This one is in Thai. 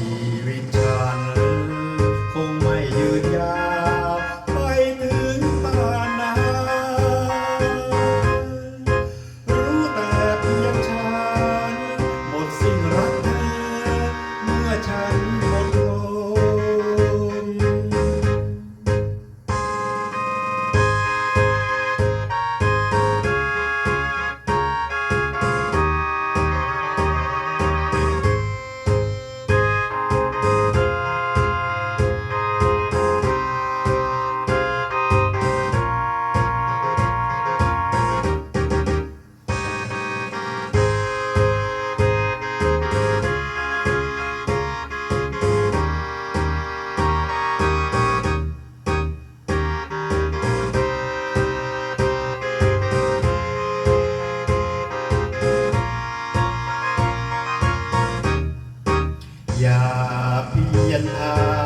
we're spirit. อย่าเพียนทา